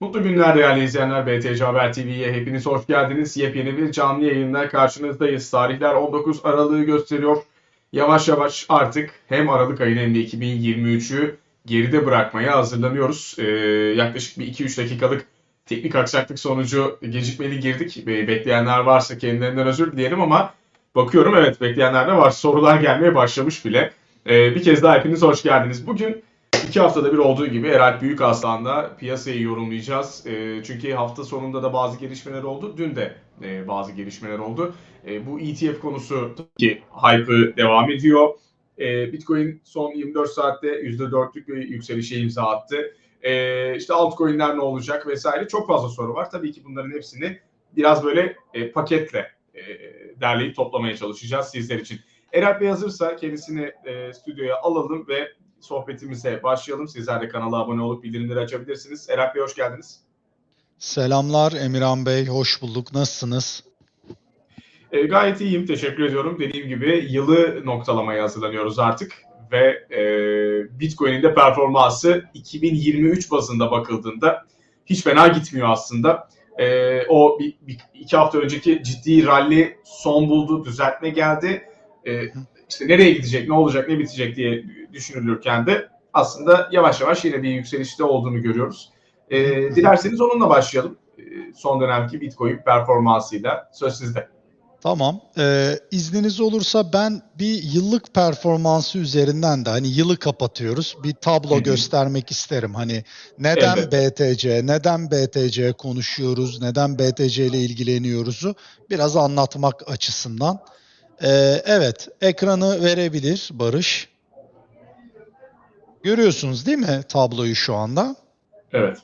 Mutlu günler değerli izleyenler. BTC Haber TV'ye hepiniz hoş geldiniz. Yepyeni bir canlı yayınla karşınızdayız. Tarihler 19 Aralık'ı gösteriyor. Yavaş yavaş artık hem Aralık ayını hem de 2023'ü geride bırakmaya hazırlanıyoruz. Ee, yaklaşık bir 2-3 dakikalık teknik aksaklık sonucu gecikmeli girdik. Be- Bekleyenler varsa kendilerinden özür dileyelim ama bakıyorum evet bekleyenler de var. Sorular gelmeye başlamış bile. Ee, bir kez daha hepiniz hoş geldiniz. Bugün İki haftada bir olduğu gibi Eralp Büyükaslan'da piyasayı yorumlayacağız. E, çünkü hafta sonunda da bazı gelişmeler oldu. Dün de e, bazı gelişmeler oldu. E, bu ETF konusu ki hype'ı devam ediyor. E, Bitcoin son 24 saatte %4'lük bir yükselişe imza attı. E, işte altcoin'ler ne olacak vesaire çok fazla soru var. Tabii ki bunların hepsini biraz böyle e, paketle e, derleyip toplamaya çalışacağız sizler için. Eralp Bey hazırsa kendisini e, stüdyoya alalım ve sohbetimize başlayalım. Sizler de kanala abone olup bildirimleri açabilirsiniz. Erap Bey hoş geldiniz. Selamlar Emirhan Bey, hoş bulduk. Nasılsınız? E, gayet iyiyim, teşekkür ediyorum. Dediğim gibi yılı noktalamaya hazırlanıyoruz artık. Ve e, Bitcoin'in de performansı 2023 bazında bakıldığında hiç fena gitmiyor aslında. E, o bir, bir, iki hafta önceki ciddi rally son buldu, düzeltme geldi. E, işte nereye gidecek, ne olacak, ne bitecek diye düşünülürken de aslında yavaş yavaş yine bir yükselişte olduğunu görüyoruz. E, dilerseniz onunla başlayalım. E, son dönemki Bitcoin performansıyla. Söz sizde. Tamam. Ee, izniniz olursa ben bir yıllık performansı üzerinden de hani yılı kapatıyoruz. Bir tablo göstermek isterim. Hani neden Elbette. BTC, neden BTC konuşuyoruz, neden BTC ile ilgileniyoruzu biraz anlatmak açısından. Ee, evet, ekranı verebilir Barış. Görüyorsunuz değil mi tabloyu şu anda? Evet.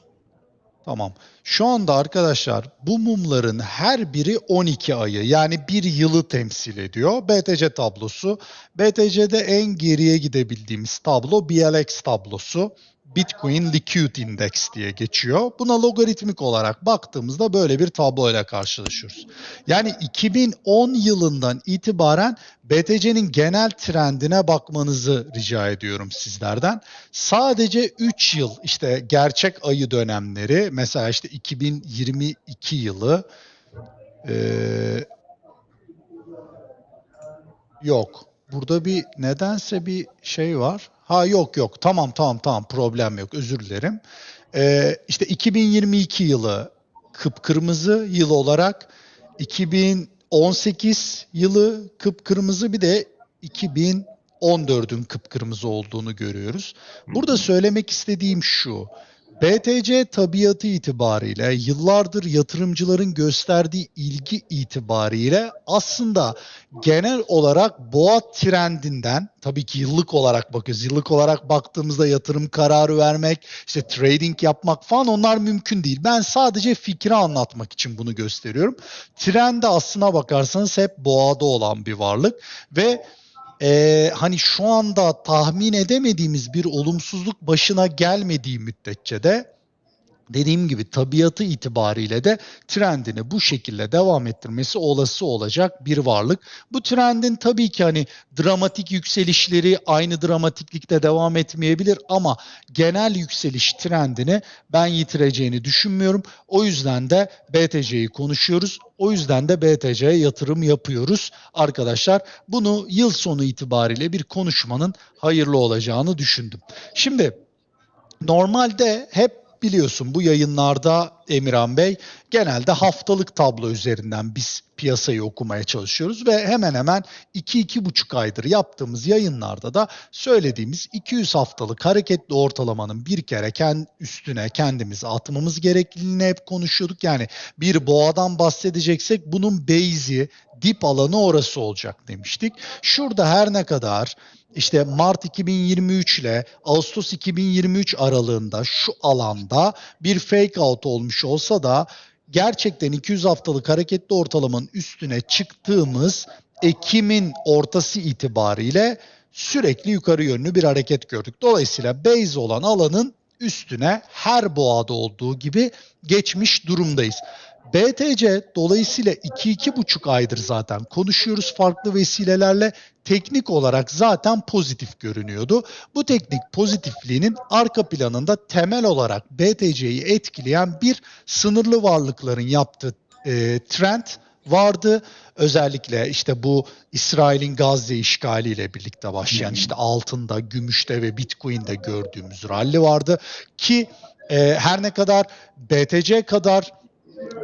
Tamam. Şu anda arkadaşlar bu mumların her biri 12 ayı yani bir yılı temsil ediyor. BTC tablosu. BTC'de en geriye gidebildiğimiz tablo BLX tablosu. Bitcoin Liquid Index diye geçiyor. Buna logaritmik olarak baktığımızda böyle bir tabloyla karşılaşıyoruz. Yani 2010 yılından itibaren BTC'nin genel trendine bakmanızı rica ediyorum sizlerden. Sadece 3 yıl işte gerçek ayı dönemleri mesela işte 2022 yılı eee, yok. Burada bir nedense bir şey var. Ha yok yok tamam tamam tamam problem yok özür dilerim. Eee işte 2022 yılı kıpkırmızı yıl olarak 2018 yılı kıpkırmızı bir de 2014'ün kıpkırmızı olduğunu görüyoruz. Burada söylemek istediğim şu. BTC tabiatı itibariyle yıllardır yatırımcıların gösterdiği ilgi itibariyle aslında genel olarak boğa trendinden tabii ki yıllık olarak bakıyoruz. Yıllık olarak baktığımızda yatırım kararı vermek, işte trading yapmak falan onlar mümkün değil. Ben sadece fikri anlatmak için bunu gösteriyorum. Trendi aslına bakarsanız hep boğada olan bir varlık ve ee, hani şu anda tahmin edemediğimiz bir olumsuzluk başına gelmediği müddetçe de dediğim gibi tabiatı itibariyle de trendini bu şekilde devam ettirmesi olası olacak bir varlık. Bu trendin tabii ki hani dramatik yükselişleri aynı dramatiklikte devam etmeyebilir ama genel yükseliş trendini ben yitireceğini düşünmüyorum. O yüzden de BTC'yi konuşuyoruz. O yüzden de BTC'ye yatırım yapıyoruz arkadaşlar. Bunu yıl sonu itibariyle bir konuşmanın hayırlı olacağını düşündüm. Şimdi normalde hep biliyorsun bu yayınlarda Emirhan Bey genelde haftalık tablo üzerinden biz piyasayı okumaya çalışıyoruz ve hemen hemen 2-2,5 aydır yaptığımız yayınlarda da söylediğimiz 200 haftalık hareketli ortalamanın bir kere kend, üstüne kendimizi atmamız gerekliliğini hep konuşuyorduk. Yani bir boğadan bahsedeceksek bunun base'i, dip alanı orası olacak demiştik. Şurada her ne kadar işte Mart 2023 ile Ağustos 2023 aralığında şu alanda bir fake out olmuş olsa da gerçekten 200 haftalık hareketli ortalamanın üstüne çıktığımız Ekim'in ortası itibariyle sürekli yukarı yönlü bir hareket gördük. Dolayısıyla base olan alanın üstüne her boğada olduğu gibi geçmiş durumdayız. BTC dolayısıyla 2-2,5 aydır zaten konuşuyoruz farklı vesilelerle teknik olarak zaten pozitif görünüyordu. Bu teknik pozitifliğinin arka planında temel olarak BTC'yi etkileyen bir sınırlı varlıkların yaptığı e, trend vardı. Özellikle işte bu İsrail'in Gazze işgaliyle birlikte başlayan işte altında, gümüşte ve Bitcoin'de gördüğümüz rally vardı ki e, her ne kadar BTC kadar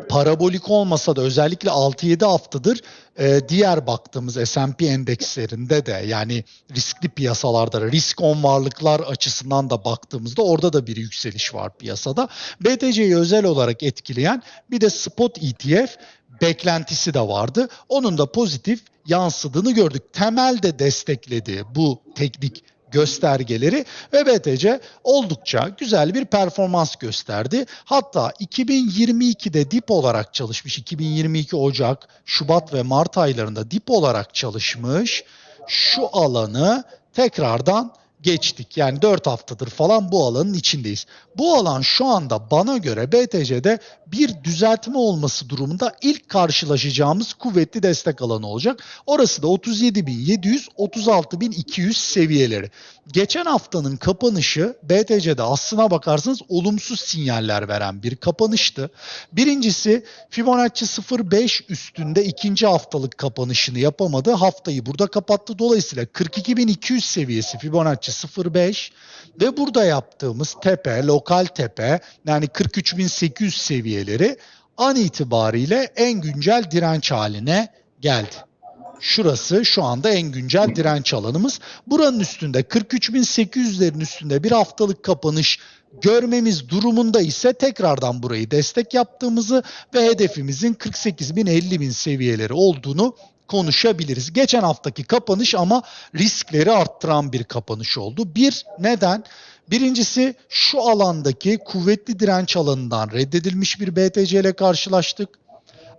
parabolik olmasa da özellikle 6-7 haftadır e, diğer baktığımız S&P endekslerinde de yani riskli piyasalarda risk on varlıklar açısından da baktığımızda orada da bir yükseliş var piyasada. BTC'yi özel olarak etkileyen bir de spot ETF beklentisi de vardı. Onun da pozitif yansıdığını gördük. Temelde destekledi bu teknik göstergeleri ve BTC oldukça güzel bir performans gösterdi. Hatta 2022'de dip olarak çalışmış. 2022 Ocak, Şubat ve Mart aylarında dip olarak çalışmış. Şu alanı tekrardan geçtik. Yani 4 haftadır falan bu alanın içindeyiz. Bu alan şu anda bana göre BTC'de bir düzeltme olması durumunda ilk karşılaşacağımız kuvvetli destek alanı olacak. Orası da 37.700 36.200 seviyeleri. Geçen haftanın kapanışı BTC'de aslına bakarsanız olumsuz sinyaller veren bir kapanıştı. Birincisi Fibonacci 0.5 üstünde ikinci haftalık kapanışını yapamadı. Haftayı burada kapattı. Dolayısıyla 42.200 seviyesi Fibonacci 0.5 ve burada yaptığımız tepe, lokal tepe yani 43.800 seviyeleri an itibariyle en güncel direnç haline geldi. Şurası şu anda en güncel direnç alanımız. Buranın üstünde 43.800'lerin üstünde bir haftalık kapanış görmemiz durumunda ise tekrardan burayı destek yaptığımızı ve hedefimizin 48.000 50.000 seviyeleri olduğunu konuşabiliriz. Geçen haftaki kapanış ama riskleri arttıran bir kapanış oldu. Bir neden? Birincisi şu alandaki kuvvetli direnç alanından reddedilmiş bir BTC ile karşılaştık.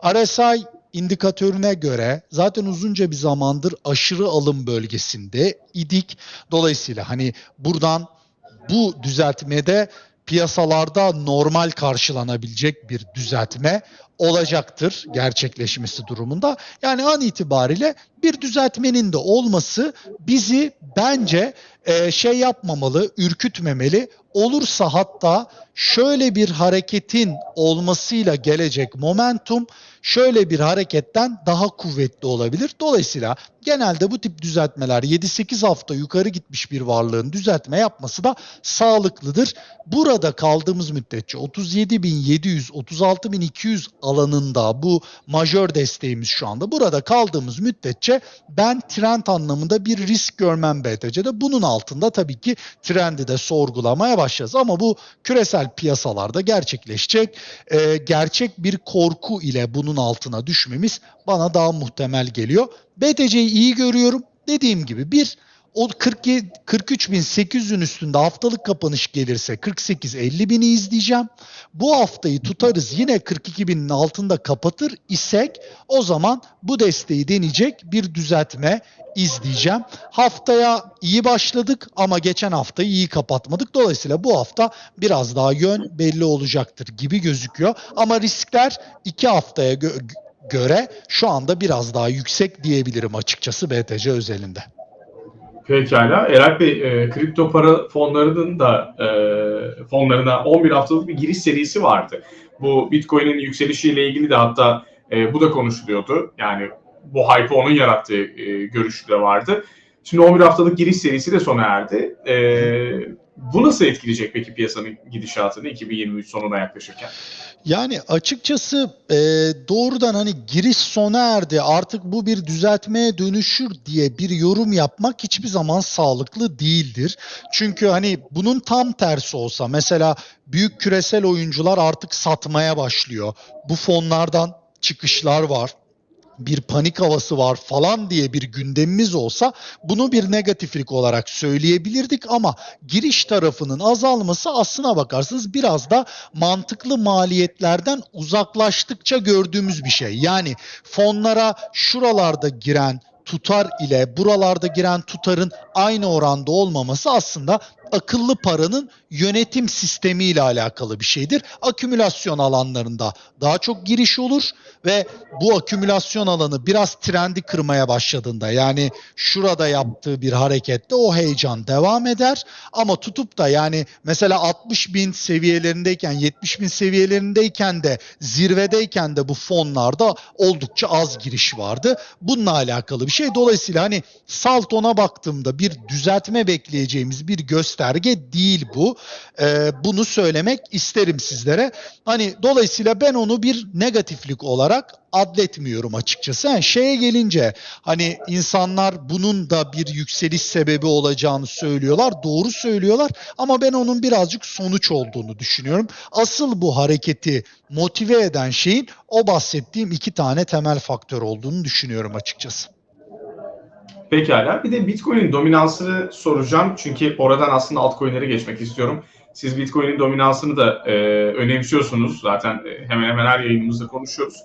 RSI indikatörüne göre zaten uzunca bir zamandır aşırı alım bölgesinde idik. Dolayısıyla hani buradan bu düzeltmede piyasalarda normal karşılanabilecek bir düzeltme olacaktır gerçekleşmesi durumunda. Yani an itibariyle bir düzeltmenin de olması bizi bence e, şey yapmamalı, ürkütmemeli. Olursa hatta şöyle bir hareketin olmasıyla gelecek momentum şöyle bir hareketten daha kuvvetli olabilir. Dolayısıyla genelde bu tip düzeltmeler 7-8 hafta yukarı gitmiş bir varlığın düzeltme yapması da sağlıklıdır. Burada kaldığımız müddetçe 37.700 36.200 alanında bu majör desteğimiz şu anda. Burada kaldığımız müddetçe ben trend anlamında bir risk görmem BTC'de. Bunun altında tabii ki trendi de sorgulamaya başlayacağız. Ama bu küresel piyasalarda gerçekleşecek e, gerçek bir korku ile bunun altına düşmemiz bana daha muhtemel geliyor. BTC'yi iyi görüyorum. Dediğim gibi bir o 47 43.800'ün üstünde haftalık kapanış gelirse 48-50 bini izleyeceğim. Bu haftayı tutarız yine 42.000'in altında kapatır isek o zaman bu desteği deneyecek bir düzeltme izleyeceğim. Haftaya iyi başladık ama geçen haftayı iyi kapatmadık. Dolayısıyla bu hafta biraz daha yön belli olacaktır gibi gözüküyor. Ama riskler iki haftaya gö- göre şu anda biraz daha yüksek diyebilirim açıkçası BTC özelinde. Pekala. Eray Bey, e, kripto para fonlarının da e, fonlarına 11 haftalık bir giriş serisi vardı. Bu Bitcoin'in yükselişiyle ilgili de hatta e, bu da konuşuluyordu. Yani bu hype onun yarattığı e, görüşü de vardı. Şimdi 11 haftalık giriş serisi de sona erdi. E, bu nasıl etkileyecek peki piyasanın gidişatını 2023 sonuna yaklaşırken? Yani açıkçası e, doğrudan hani giriş sona erdi artık bu bir düzeltmeye dönüşür diye bir yorum yapmak hiçbir zaman sağlıklı değildir. Çünkü hani bunun tam tersi olsa mesela büyük küresel oyuncular artık satmaya başlıyor. Bu fonlardan çıkışlar var bir panik havası var falan diye bir gündemimiz olsa bunu bir negatiflik olarak söyleyebilirdik ama giriş tarafının azalması aslına bakarsanız biraz da mantıklı maliyetlerden uzaklaştıkça gördüğümüz bir şey. Yani fonlara şuralarda giren tutar ile buralarda giren tutarın aynı oranda olmaması aslında akıllı paranın yönetim sistemi ile alakalı bir şeydir. Akümülasyon alanlarında daha çok giriş olur ve bu akümülasyon alanı biraz trendi kırmaya başladığında yani şurada yaptığı bir harekette o heyecan devam eder ama tutup da yani mesela 60 bin seviyelerindeyken 70 bin seviyelerindeyken de zirvedeyken de bu fonlarda oldukça az giriş vardı. Bununla alakalı bir şey. Dolayısıyla hani Salton'a baktığımda bir düzeltme bekleyeceğimiz bir gösterge değil bu. Ee, bunu söylemek isterim sizlere. Hani dolayısıyla ben onu bir negatiflik olarak adletmiyorum açıkçası. Yani şeye gelince hani insanlar bunun da bir yükseliş sebebi olacağını söylüyorlar. Doğru söylüyorlar ama ben onun birazcık sonuç olduğunu düşünüyorum. Asıl bu hareketi motive eden şeyin o bahsettiğim iki tane temel faktör olduğunu düşünüyorum açıkçası. Pekala. Bir de Bitcoin'in dominansını soracağım. Çünkü oradan aslında altcoin'lere geçmek istiyorum. Siz Bitcoin'in dominansını da e, önemsiyorsunuz. Zaten e, hemen hemen her yayınımızda konuşuyoruz.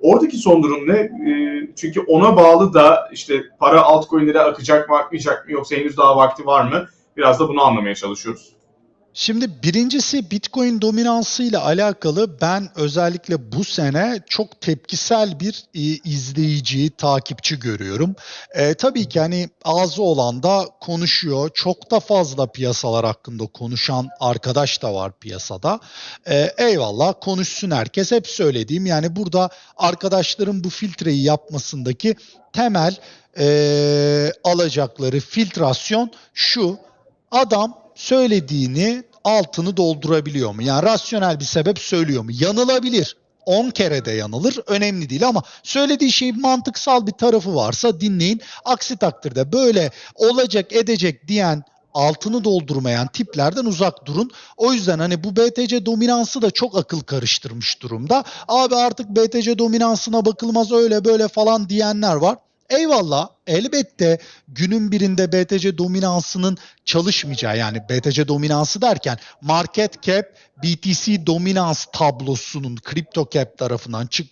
Oradaki son durum ne? E, çünkü ona bağlı da işte para altcoin'lere akacak mı akmayacak mı yoksa henüz daha vakti var mı? Biraz da bunu anlamaya çalışıyoruz. Şimdi birincisi Bitcoin dominansıyla alakalı ben özellikle bu sene çok tepkisel bir e, izleyici, takipçi görüyorum. E, tabii ki hani ağzı olan da konuşuyor. Çok da fazla piyasalar hakkında konuşan arkadaş da var piyasada. E, eyvallah konuşsun herkes. Hep söylediğim yani burada arkadaşların bu filtreyi yapmasındaki temel e, alacakları filtrasyon şu. Adam söylediğini altını doldurabiliyor mu? Yani rasyonel bir sebep söylüyor mu? Yanılabilir. 10 kere de yanılır. Önemli değil ama söylediği şeyin mantıksal bir tarafı varsa dinleyin. Aksi takdirde böyle olacak edecek diyen altını doldurmayan tiplerden uzak durun. O yüzden hani bu BTC dominansı da çok akıl karıştırmış durumda. Abi artık BTC dominansına bakılmaz öyle böyle falan diyenler var. Eyvallah elbette günün birinde BTC dominansının çalışmayacağı yani BTC dominansı derken market cap BTC dominans tablosunun crypto cap tarafından çık,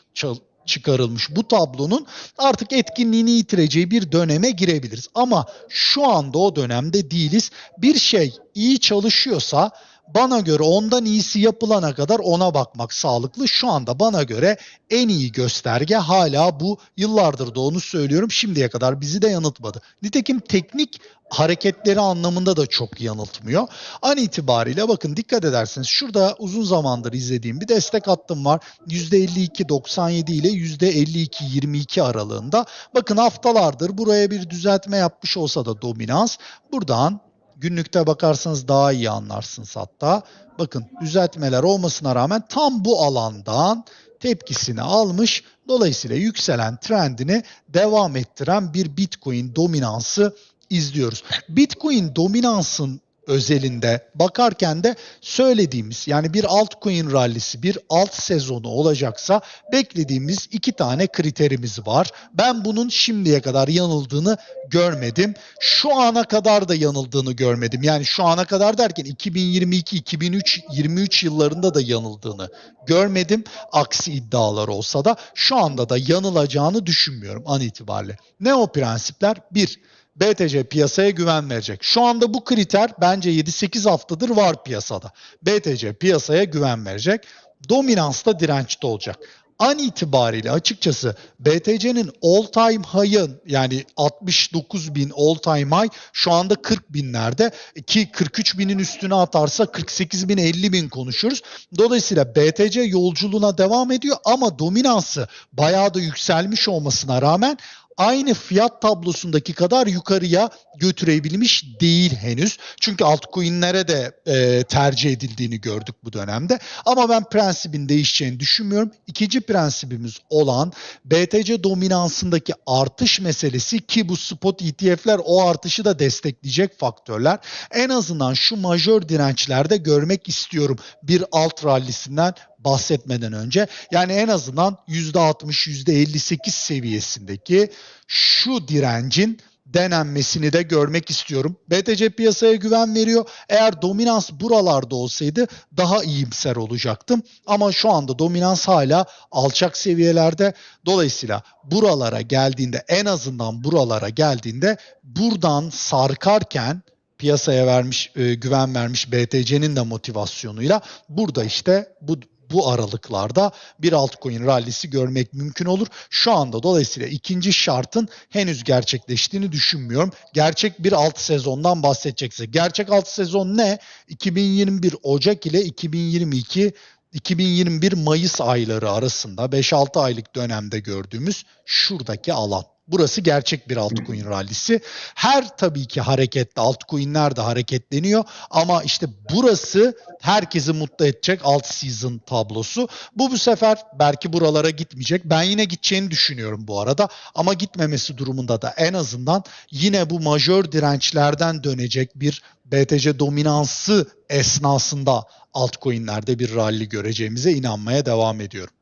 çıkarılmış bu tablonun artık etkinliğini yitireceği bir döneme girebiliriz. Ama şu anda o dönemde değiliz. Bir şey iyi çalışıyorsa bana göre ondan iyisi yapılana kadar ona bakmak sağlıklı. Şu anda bana göre en iyi gösterge hala bu. Yıllardır da onu söylüyorum. Şimdiye kadar bizi de yanıltmadı. Nitekim teknik hareketleri anlamında da çok yanıltmıyor. An itibariyle bakın dikkat ederseniz şurada uzun zamandır izlediğim bir destek hattım var. %52.97 ile %52.22 aralığında. Bakın haftalardır buraya bir düzeltme yapmış olsa da dominans buradan günlükte bakarsanız daha iyi anlarsınız hatta. Bakın düzeltmeler olmasına rağmen tam bu alandan tepkisini almış. Dolayısıyla yükselen trendini devam ettiren bir Bitcoin dominansı izliyoruz. Bitcoin dominansın özelinde bakarken de söylediğimiz yani bir altcoin rallisi, bir alt sezonu olacaksa beklediğimiz iki tane kriterimiz var. Ben bunun şimdiye kadar yanıldığını görmedim. Şu ana kadar da yanıldığını görmedim. Yani şu ana kadar derken 2022, 2003, 23 yıllarında da yanıldığını görmedim. Aksi iddialar olsa da şu anda da yanılacağını düşünmüyorum an itibariyle. Ne o prensipler? Bir, BTC piyasaya güven verecek. Şu anda bu kriter bence 7-8 haftadır var piyasada. BTC piyasaya güven verecek. Dominansta dirençte olacak. An itibariyle açıkçası BTC'nin all time high'ın yani 69 bin all time high şu anda 40 binlerde ki 43 binin üstüne atarsa 48 bin 50 bin konuşuruz. Dolayısıyla BTC yolculuğuna devam ediyor ama dominansı bayağı da yükselmiş olmasına rağmen aynı fiyat tablosundaki kadar yukarıya götürebilmiş değil henüz. Çünkü altcoin'lere de e, tercih edildiğini gördük bu dönemde. Ama ben prensibin değişeceğini düşünmüyorum. İkinci prensibimiz olan BTC dominansındaki artış meselesi ki bu spot ETF'ler o artışı da destekleyecek faktörler. En azından şu majör dirençlerde görmek istiyorum bir alt rallisinden bahsetmeden önce. Yani en azından %60, %58 seviyesindeki şu direncin denenmesini de görmek istiyorum. BTC piyasaya güven veriyor. Eğer dominans buralarda olsaydı daha iyimser olacaktım. Ama şu anda dominans hala alçak seviyelerde. Dolayısıyla buralara geldiğinde en azından buralara geldiğinde buradan sarkarken piyasaya vermiş e, güven vermiş BTC'nin de motivasyonuyla burada işte bu bu aralıklarda bir altcoin rallisi görmek mümkün olur. Şu anda dolayısıyla ikinci şartın henüz gerçekleştiğini düşünmüyorum. Gerçek bir alt sezondan bahsedeceksek. Gerçek alt sezon ne? 2021 Ocak ile 2022 2021 Mayıs ayları arasında 5-6 aylık dönemde gördüğümüz şuradaki alan. Burası gerçek bir altcoin rallisi. Her tabii ki hareketli altcoin'ler de hareketleniyor ama işte burası herkesi mutlu edecek alt season tablosu. Bu bu sefer belki buralara gitmeyecek. Ben yine gideceğini düşünüyorum bu arada ama gitmemesi durumunda da en azından yine bu majör dirençlerden dönecek bir BTC dominansı esnasında altcoin'lerde bir rally göreceğimize inanmaya devam ediyorum.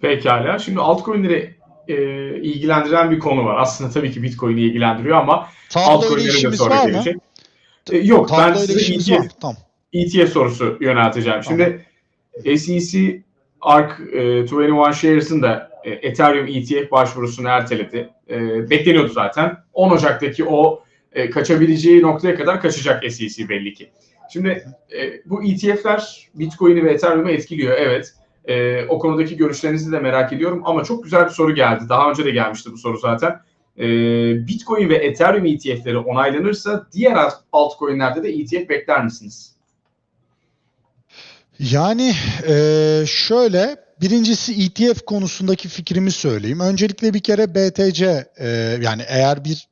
Pekala. Şimdi altcoin'leri e, ilgilendiren bir konu var. Aslında tabii ki Bitcoin'i ilgilendiriyor ama Tabloyla altcoin'lere de sonra gelecek. E, yok ben Tabloyla size ETF? Tamam. ETF sorusu yönelteceğim. Şimdi SEC ARK e, 21 Shares'ın da e, Ethereum ETF başvurusunu erteledi. E, bekleniyordu zaten. 10 Ocak'taki o e, kaçabileceği noktaya kadar kaçacak SEC belli ki. Şimdi e, bu ETF'ler Bitcoin'i ve Ethereum'u etkiliyor evet. E, o konudaki görüşlerinizi de merak ediyorum ama çok güzel bir soru geldi. Daha önce de gelmişti bu soru zaten. E, Bitcoin ve Ethereum ETF'leri onaylanırsa diğer alt- altcoin'lerde de ETF bekler misiniz? Yani eee, şöyle birincisi ETF konusundaki fikrimi söyleyeyim. Öncelikle bir kere BTC eee, yani eğer bir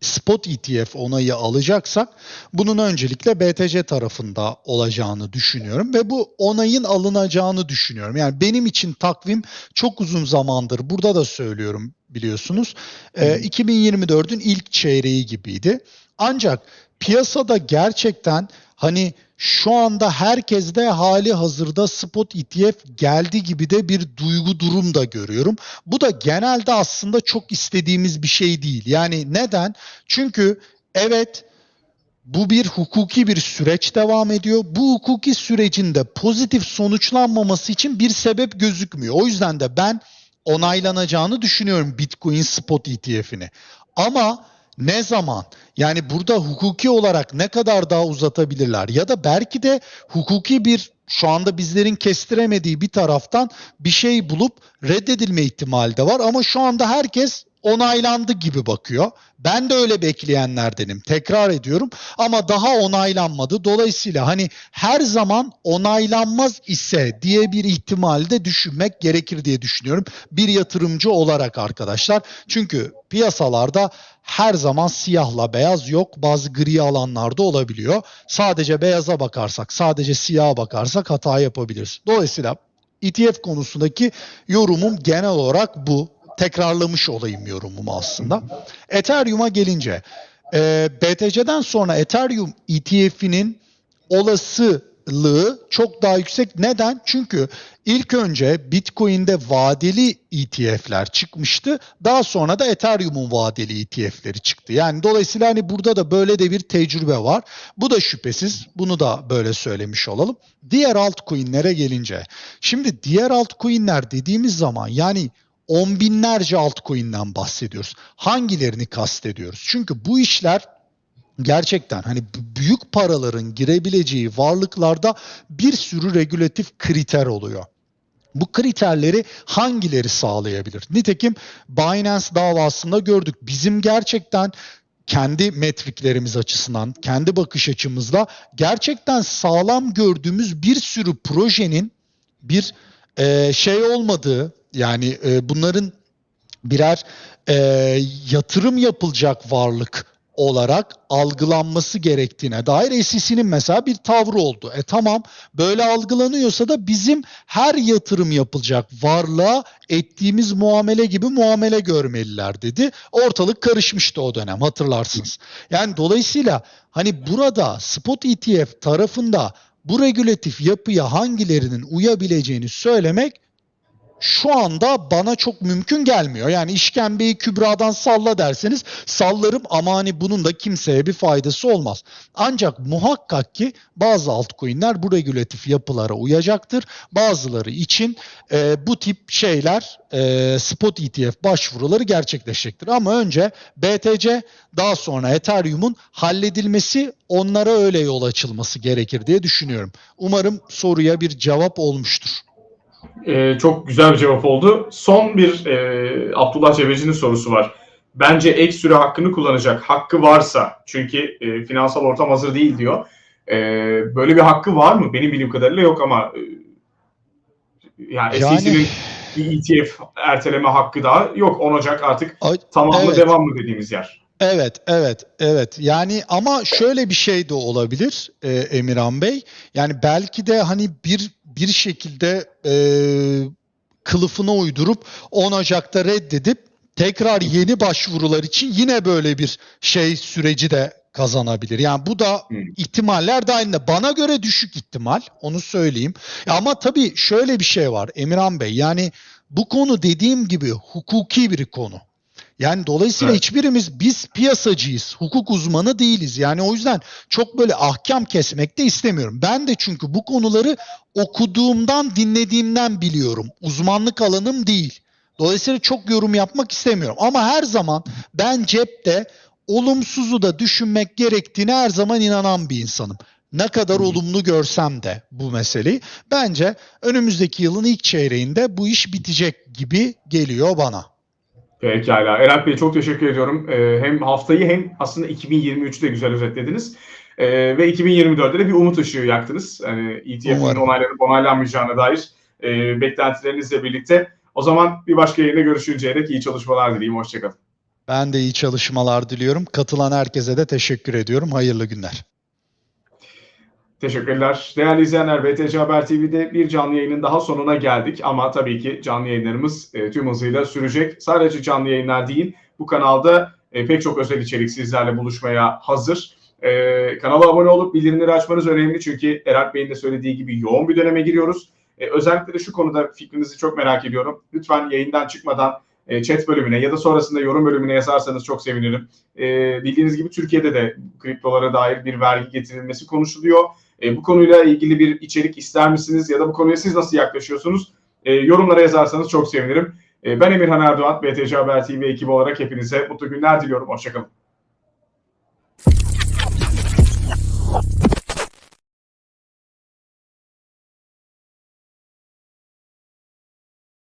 spot ETF onayı alacaksak bunun öncelikle BTC tarafında olacağını düşünüyorum ve bu onayın alınacağını düşünüyorum. Yani benim için takvim çok uzun zamandır burada da söylüyorum biliyorsunuz. Hı hı. 2024'ün ilk çeyreği gibiydi. Ancak piyasada gerçekten hani şu anda herkeste hali hazırda spot ETF geldi gibi de bir duygu durum da görüyorum. Bu da genelde aslında çok istediğimiz bir şey değil. Yani neden? Çünkü evet bu bir hukuki bir süreç devam ediyor. Bu hukuki sürecin de pozitif sonuçlanmaması için bir sebep gözükmüyor. O yüzden de ben onaylanacağını düşünüyorum Bitcoin spot ETF'ini. Ama ne zaman? Yani burada hukuki olarak ne kadar daha uzatabilirler? Ya da belki de hukuki bir şu anda bizlerin kestiremediği bir taraftan bir şey bulup reddedilme ihtimali de var. Ama şu anda herkes onaylandı gibi bakıyor. Ben de öyle bekleyenlerdenim. Tekrar ediyorum ama daha onaylanmadı. Dolayısıyla hani her zaman onaylanmaz ise diye bir ihtimali de düşünmek gerekir diye düşünüyorum. Bir yatırımcı olarak arkadaşlar. Çünkü piyasalarda her zaman siyahla beyaz yok. Bazı gri alanlarda olabiliyor. Sadece beyaza bakarsak, sadece siyaha bakarsak hata yapabiliriz. Dolayısıyla ETF konusundaki yorumum genel olarak bu. Tekrarlamış olayım yorumumu aslında. Ethereum'a gelince e, BTC'den sonra Ethereum ETF'inin olasılığı çok daha yüksek. Neden? Çünkü ilk önce Bitcoin'de vadeli ETF'ler çıkmıştı. Daha sonra da Ethereum'un vadeli ETF'leri çıktı. Yani dolayısıyla hani burada da böyle de bir tecrübe var. Bu da şüphesiz. Bunu da böyle söylemiş olalım. Diğer altcoin'lere gelince. Şimdi diğer altcoin'ler dediğimiz zaman yani on binlerce altcoin'den bahsediyoruz. Hangilerini kastediyoruz? Çünkü bu işler gerçekten hani büyük paraların girebileceği varlıklarda bir sürü regülatif kriter oluyor. Bu kriterleri hangileri sağlayabilir? Nitekim Binance davasında gördük. Bizim gerçekten kendi metriklerimiz açısından, kendi bakış açımızda gerçekten sağlam gördüğümüz bir sürü projenin bir e, şey olmadığı, yani e, bunların birer e, yatırım yapılacak varlık olarak algılanması gerektiğine dair SEC'nin mesela bir tavrı oldu. E tamam böyle algılanıyorsa da bizim her yatırım yapılacak varlığa ettiğimiz muamele gibi muamele görmeliler dedi. Ortalık karışmıştı o dönem hatırlarsınız. Yani dolayısıyla hani burada spot ETF tarafında bu regülatif yapıya hangilerinin uyabileceğini söylemek şu anda bana çok mümkün gelmiyor. Yani işkembeyi kübradan salla derseniz sallarım ama hani bunun da kimseye bir faydası olmaz. Ancak muhakkak ki bazı altcoin'ler bu regülatif yapılara uyacaktır. Bazıları için e, bu tip şeyler e, spot ETF başvuruları gerçekleşecektir. Ama önce BTC daha sonra Ethereum'un halledilmesi onlara öyle yol açılması gerekir diye düşünüyorum. Umarım soruya bir cevap olmuştur. Ee, çok güzel bir cevap oldu. Son bir e, Abdullah Cebeci'nin sorusu var. Bence ek süre hakkını kullanacak. Hakkı varsa. Çünkü e, finansal ortam hazır değil diyor. E, böyle bir hakkı var mı? Benim bildiğim kadarıyla yok ama e, yani, Yani- SEC'nin bir ETF erteleme hakkı daha yok. 10 Ocak artık Ay- tamamı evet. devam mı dediğimiz yer. Evet, evet, evet. Yani ama şöyle bir şey de olabilir e, Emirhan Bey. Yani belki de hani bir bir şekilde e, kılıfına uydurup 10 Ocak'ta reddedip tekrar yeni başvurular için yine böyle bir şey süreci de kazanabilir. Yani bu da Hmm. ihtimaller dahilinde. Bana göre düşük ihtimal, onu söyleyeyim. Ya Ama tabii şöyle bir şey var Emirhan Bey. Yani bu konu dediğim gibi hukuki bir konu. Yani dolayısıyla Evet. hiçbirimiz biz piyasacıyız, hukuk uzmanı değiliz. Yani o yüzden çok böyle ahkam kesmek de istemiyorum. Ben de çünkü bu konuları okuduğumdan, dinlediğimden biliyorum. Uzmanlık alanım değil. Dolayısıyla çok yorum yapmak istemiyorum. Ama her zaman ben cepte olumsuzu da düşünmek gerektiğine her zaman inanan bir insanım. Ne kadar olumlu görsem de bu meseleyi bence önümüzdeki yılın ilk çeyreğinde bu iş bitecek gibi geliyor bana. Pekala. Eralp Bey çok teşekkür ediyorum. Ee, hem haftayı hem aslında 2023'ü de güzel özetlediniz. Ee, ve 2024'de de bir umut ışığı yaktınız. Yani ETF'in onaylanıp onaylanmayacağına dair e, beklentilerinizle birlikte. O zaman bir başka yayında görüşünceye dek iyi çalışmalar dileyim. Hoşçakalın. Ben de iyi çalışmalar diliyorum. Katılan herkese de teşekkür ediyorum. Hayırlı günler. Teşekkürler. Değerli izleyenler, BTC Haber TV'de bir canlı yayının daha sonuna geldik. Ama tabii ki canlı yayınlarımız e, tüm hızıyla sürecek. Sadece canlı yayınlar değil, bu kanalda e, pek çok özel içerik sizlerle buluşmaya hazır. E, kanala abone olup bildirimleri açmanız önemli çünkü Eralp Bey'in de söylediği gibi yoğun bir döneme giriyoruz. E, özellikle de şu konuda fikrinizi çok merak ediyorum. Lütfen yayından çıkmadan e, chat bölümüne ya da sonrasında yorum bölümüne yazarsanız çok sevinirim. E, bildiğiniz gibi Türkiye'de de kriptolara dair bir vergi getirilmesi konuşuluyor. E, bu konuyla ilgili bir içerik ister misiniz ya da bu konuya siz nasıl yaklaşıyorsunuz? E, yorumlara yazarsanız çok sevinirim. E, ben Emirhan Erdoğan, BTC Haber TV ekibi olarak hepinize mutlu günler diliyorum. Hoşçakalın.